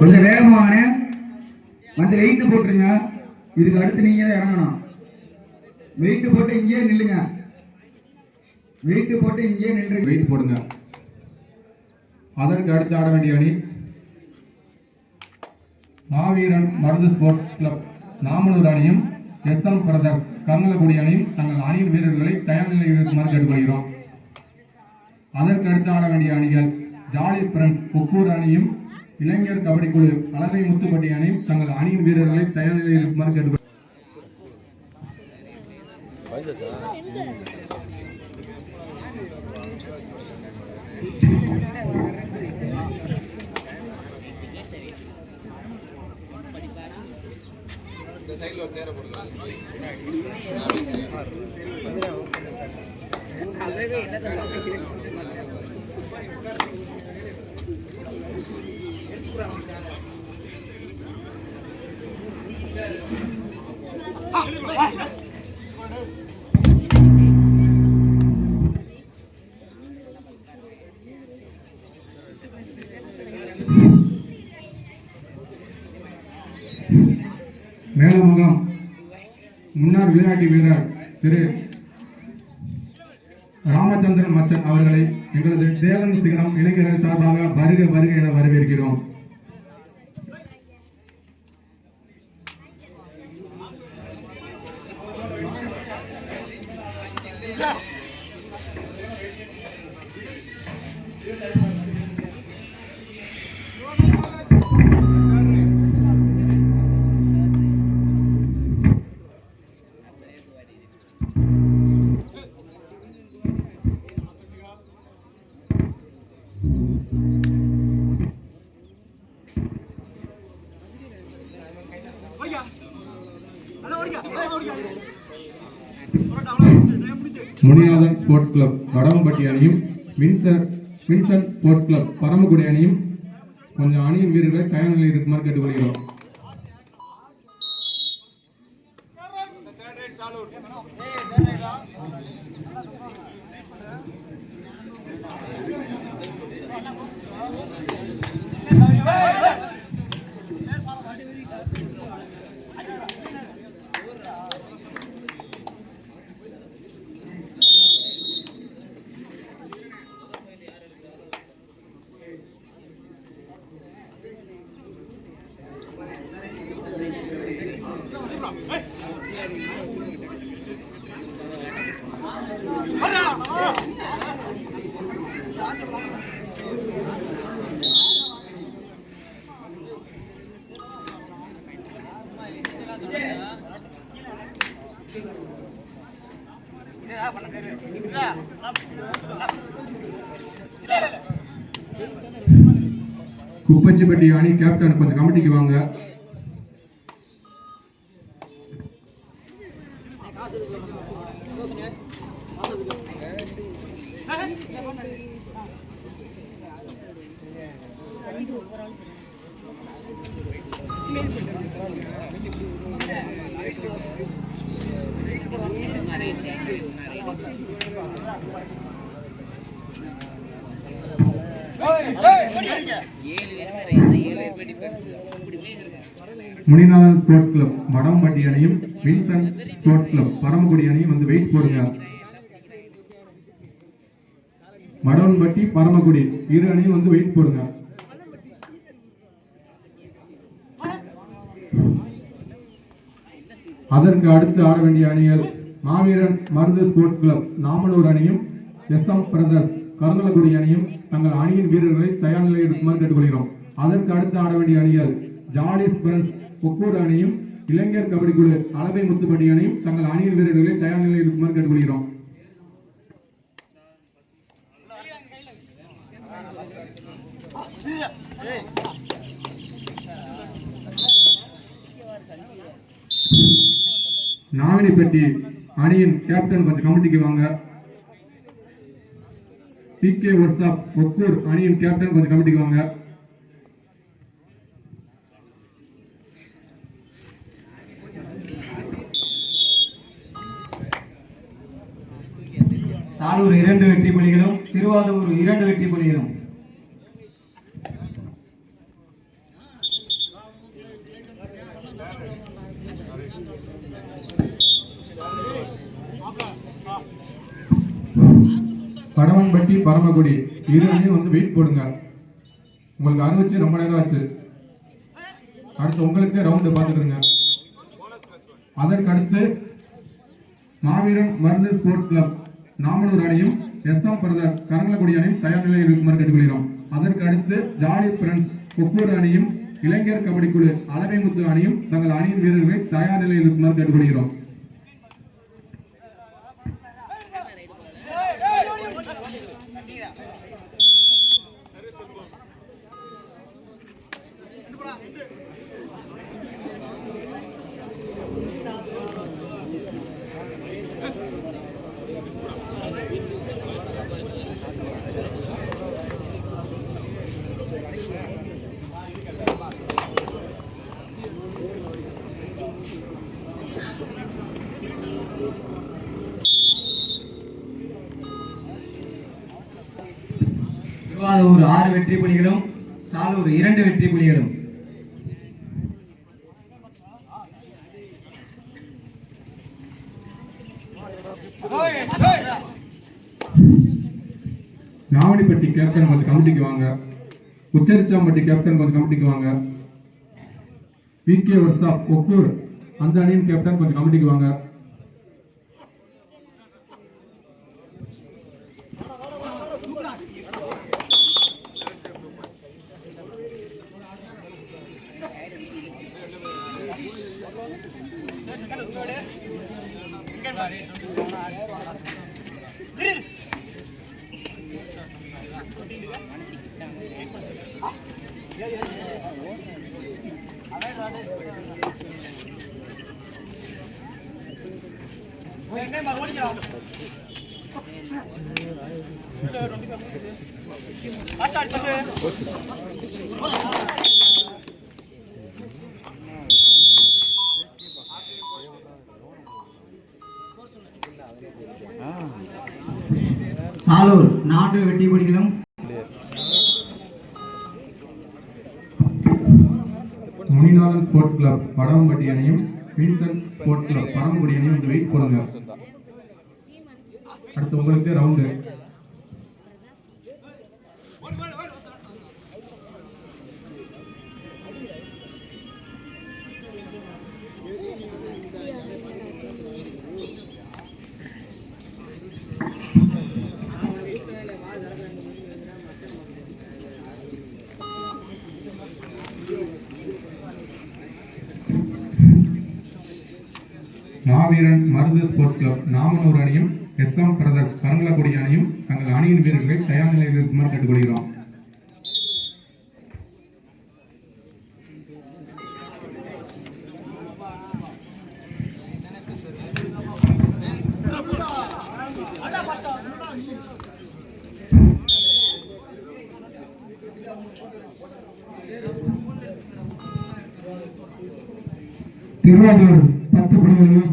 கொஞ்சம் வேகமா வந்து வெயிட் போட்டுருங்க. இதுக்கு அடுத்து நீங்க தான் இறங்கணும். வெயிட் போட்டு இங்கேயே நில்லுங்க. வெயிட் போட்டு இங்கேயே நின்று வெயிட் போடுங்க. அதற்கு அடுத்து ஆட வேண்டிய அணி. மாவீரன் மருது ஸ்போர்ட்ஸ் கிளப் நாமனூர் அணியும் எஸ் எம் பிரதர் கர்நலகுடி அணியும் தங்கள் அணியின் வீரர்களை தயார் நிலையில் இருக்குமாறு கேட்டுக்கொள்கிறோம். அதற்கு அடுத்து ஆட வேண்டிய அணிகள் ஜாலி பிரெண்ட்ஸ் கொக்கூர் அணியும் இளைஞர் கபடி குழு அலகை முத்துப்பட்டி அணியும் தங்கள் அணியின் வீரர்களை தயார் நிலையில் இருக்குமாறு சேர மேலமுகம் முன்னாள் விளையாட்டு வீரர் திரு ராமச்சந்திரன் மச்சன் அவர்களை எங்களது தேவன் சிகரம் இளைஞர்கள் சார்பாக வருக வருக என வரவேற்கிறோம். ஸ்போர்ட்ஸ் கிளப் வடவம்பட்டி அணியும் Winsor Winson sports club Paramakudi அணியும் கொஞ்சம் அணியின் வீரர்களை தயார் நிலையில் இருக்குமாறு கேட்டுக்கொள்கிறோம். குப்பச்சிப்பட்டி அணி கேப்டன் கொஞ்சம் கமிட்டிக்கு வாங்க. முனிநாதன் ஸ்போர்ட்ஸ் கிளப் வடம்பட்டி அணியும் வின்சன் ஸ்போர்ட்ஸ் கிளப் பரமக்குடி அணியும் வந்து வெயிட் போடுங்க. வடவன்பட்டி பரமக்குடி இரு அணியும் வந்து வெயிட் போடுங்க. அதற்கு அடுத்து ஆட வேண்டிய அணிகள் மாவீரன் மருது ஸ்போர்ட்ஸ் கிளப் நாமனூர் அணியும் எஸ் எம் பிரதர்ஸ் கருங்கலக்குடி அணியும் தங்கள் அணியின் வீரர்களை தயார் நிலையில் இருக்குமாறு கேட்டுக்கொள்கிறோம் அதற்கு அடுத்து ஆட வேண்டிய அணிகள் ஜாலிஸ் பிரன்ஸ் ஒக்கூர் அணியும் இளைஞர் கபடி குழு அளவை முத்துப்பட்டி அணியும் தங்கள் அணியின் வீரர்களை தயார் நிலையில் இருக்குமாறு கேட்டுக்கொள்கிறோம் நாவினிப்பட்டி அணியின் கேப்டன் கொஞ்சம் கமிட்டிக்கு வாங்க. பி கே ஒர்க்ஷாப் ஒக்கூர் அணியின் கேப்டன் கொஞ்சம் கமிட்டிக்கு வாங்க. சாலூர் இரண்டு வெற்றி புலிகளும் திருவாரூர் இரண்டு வெற்றி புலிகளும். கடவன்பட்டி பரமக்குடி இரு அணியும் வந்து வெயிட் போடுங்க. உங்களுக்கு அறிவிச்சு ரொம்ப நேரம் ஆச்சு. அடுத்து உங்களுக்கே ரவுண்டு பார்த்துக்கிறங்க அதற்கு அடுத்து மாவீரன் மருந்து ஸ்போர்ட்ஸ் கிளப் நாமனூர் அணியும் எஸ் எம் பிரதர் கரங்களக்குடி அணியும் தயார் நிலையில் இருக்குமாறு கேட்டுக்கொள்கிறோம். அதற்கு அடுத்து ஜாலி ஃப்ரெண்ட்ஸ் கொக்கூர் அணியும் இளைஞர் கபடி குழு அளவைமுத்து அணியும் தங்கள் அணியின் வீரர்களை தயார் நிலையில் இருக்குமாறு கேட்டுக்கொள்கிறோம். திருவாரூர் ஆறு வெற்றி புலிகளும் சாலூர் இரண்டு வெற்றி புலிகளும். நாவடிப்பட்டி கேப்டன் கொஞ்சம் கமிட்டிக்கு வாங்க. உச்சரிச்சாம்பட்டி கேப்டன் கொஞ்சம் கமிட்டிக்கு வாங்க. பிகே வர்ஷாப் ஒக்கூர் அந்த அணியின் கேப்டன் கொஞ்சம் கமிட்டிக்கு வாங்க. சாலூர் நான்கு வெட்டி புலிகளும் முனிநாதன் ஸ்போர்ட்ஸ் கிளப் வடவம்பட்டி அணியும் வின்சன் ஸ்போர்ட்ஸ் கிளப் பரமக்குடி அணியும் வெயிட் போடுங்க. அடுத்து உங்களுக்கு ரவுண்டு மாவீரன் மருந்து ஸ்போர்ட்ஸ் கிளப் நாமனூர் அணியும் எஸ் எம் பிரதர்ஸ் கருங்கலக்குடி அணியும் தங்கள் அணியின் வீரர்களை தயார் நிலையில் இருக்குமாறு கேட்டுக்கொள்கிறோம். திருவாரூர் பத்து புள்ளிகளையும்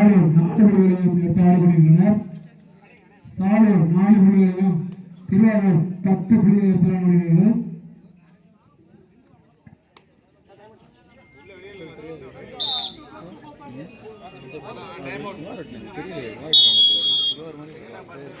சாலூர் நாலு புள்ளிகளையும் எடுத்து ஆடிக்கொண்டிருந்தனர் சாலூர் நாலு புள்ளிகளையும் திருவாரூர் பத்து புள்ளிகளை எடுத்து ஆடிக்கொண்டிருந்தனர் ஃபாதர்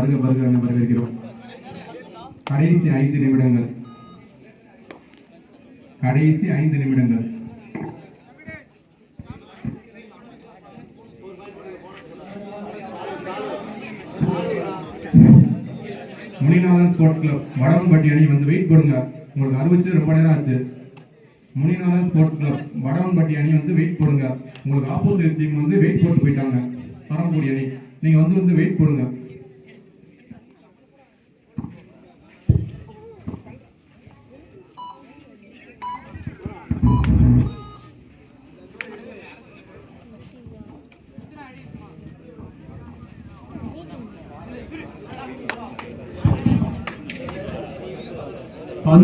வருக வருக என வரவேற்கிறோம் கடைசி ஐந்து நிமிடங்கள். கடைசி ஐந்து நிமிடங்கள். முனிநாதன் ஸ்போர்ட்ஸ் கிளப் வடவன்பட்டி அணி வந்து வெயிட் போடுங்க உங்களுக்கு அறிவிச்சு ரொம்ப நேரம் ஆச்சு. முனிநாதன் ஸ்போர்ட்ஸ் கிளப் வடவன்பட்டி அணி வந்து வெயிட் போடுங்க உங்களுக்கு ஆப்போசிட் டீம் வந்து வெயிட் போட்டு போயிட்டாங்க. பரம்பூடி அணி. நீங்க வந்து வந்து வெயிட் போடுங்க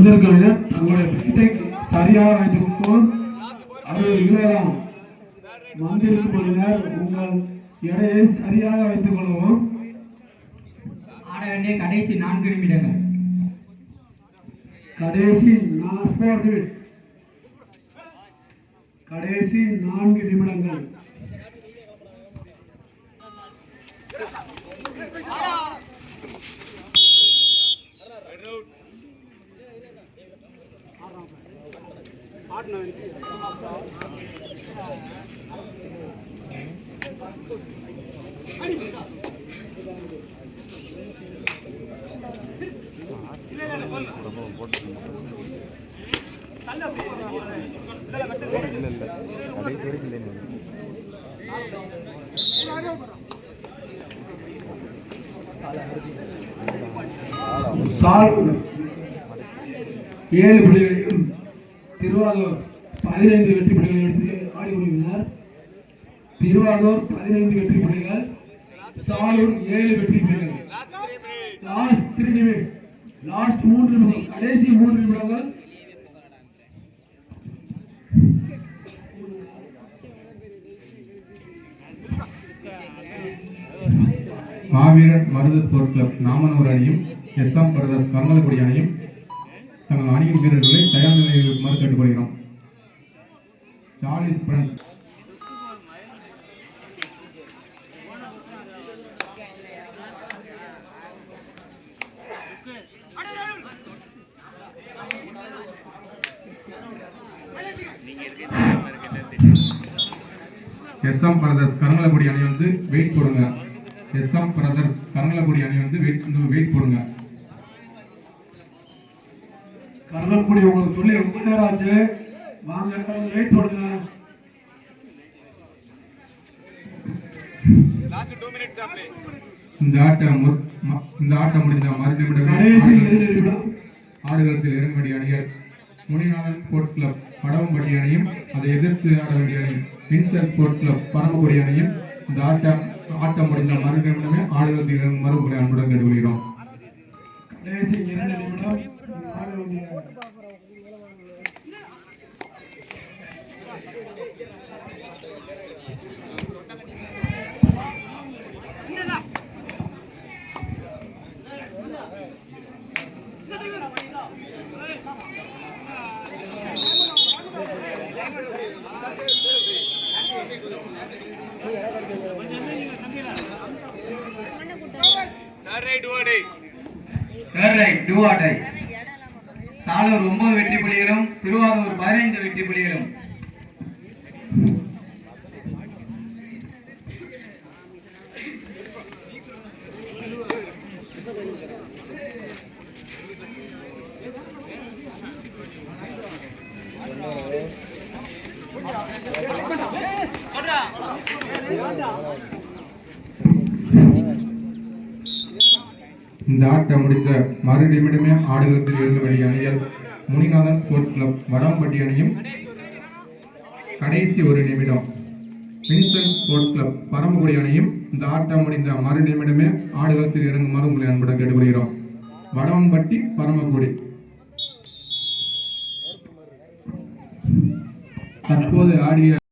வந்திருக்கிறவர்கள் தங்களுடைய சரியாக வைத்துக் கொள்வோம் அறுபது கிலோதான் வந்திருக்கும் பொழுதினர் உங்கள் எடையை சரியாக வைத்துக் கொள்வோம் ஆட வேண்டிய கடைசி நான்கு நிமிடங்கள். கடைசி நாற்பது கடைசி நான்கு நிமிடங்கள். சால் ஏழு புள்ளிகளையும் பதினைந்து வெற்றி புள்ளிகள் எடுத்து ஆடி கொண்டிருக்கிறார் திருவாரூர் பதினைந்து வெற்றி புள்ளிகள் சாலூர் ஏழு வெற்றி புள்ளிகள் லாஸ்ட் த்ரீ நிமிட்ஸ் லாஸ்ட் மூன்று நிமிடம் கடைசி மூன்று நிமிடங்கள் மாவீரன் மருது ஸ்போர்ட்ஸ் கிளப் நாமனூர் அணியும் எஸ் எம் பிரதர்ஸ் கர்மலக்குடி அணியும் தங்கள் அணியின் வீரர்களை தயார் நிலையில் இருக்குமாறு கேட்டுக்கொள்கிறோம் சார்லிஸ் பிரான்ஸ் எஸ்எம் பிரதர்ஸ் கருங்கலக்குடி அணி வந்து வெயிட் போடுங்க. எஸ்எம் பிரதர்ஸ் கருங்கலக்குடி அணி வந்து வெயிட் வெயிட் போடுங்க. கருணக்குடி உங்களுக்கு சொல்லி ரொம்ப நேரம் ஆச்சு. வாங்க வெயிட் போடுங்க. இந்த ஆட்டம் இந்த ஆட்டம் முடிந்த மறு கடைசி நிமிடம். இரண்டு நிமிடம் ஆடுகளத்தில் இறங்க வேண்டிய அணிகள். முனிநாதன் ஸ்போர்ட்ஸ் கிளப் வடவம்பட்டி அணியும் அதை எதிர்த்து ஆட வேண்டிய அணி வின்சர் ஸ்போர்ட்ஸ் கிளப் பரமக்குடி அணியும். இந்த ஆட்டம் ஆட்டம் முடிந்த மறு நிமிடமே ஆடுகளத்தில் இறங்கும் மறுபடி அன்புடன் கேட்டுக்கொள்கிறோம் கடைசி இரண்டு நிமிடம் ஆட வேண்டிய third right two or tie Salur ஒன்பது வெற்றி புள்ளிகளும் திருவாரூர் பதினைந்து வெற்றி புள்ளிகளும் இந்த ஆட்டம் முடிந்த மறு நிமிடமே ஆடுகளத்தில் இறங்க அணிகள் முனிநாதன் ஸ்போர்ட்ஸ் கிளப் வடம்பட்டி அணியும் கடைசி ஒரு நிமிடம். வின்சன் ஸ்போர்ட்ஸ் கிளப் பரமக்குடி அணியும் இந்த ஆட்டம் முடிந்த மறு நிமிடமே ஆடுகளத்தில் இறங்குமாறு உங்களை அன்புடன் கேட்டுக்கொள்கிறோம். வடவன்பட்டி பரமக்குடி. தற்போது ஆடிய